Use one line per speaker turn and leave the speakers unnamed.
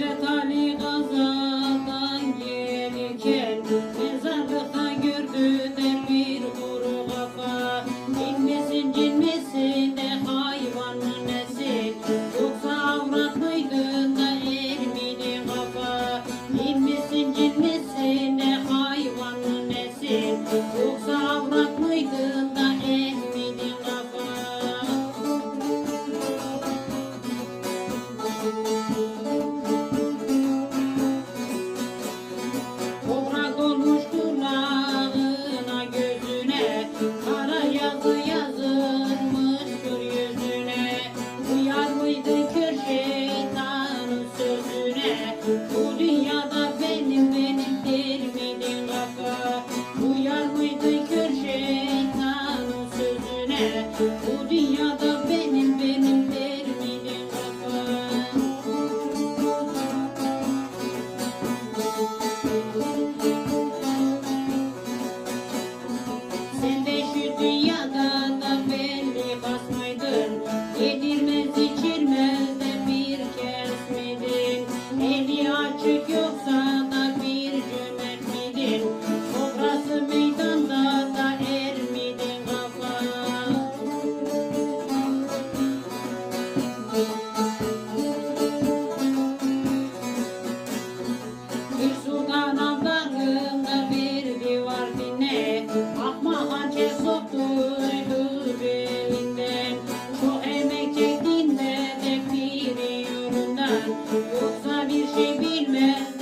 hasret Bu dünyada benim benim dermini kapın Sen de şu dünyada da belli Yedirmez içirmez de bir kez miydin Eli açık yok Yoksa bir şey bilmez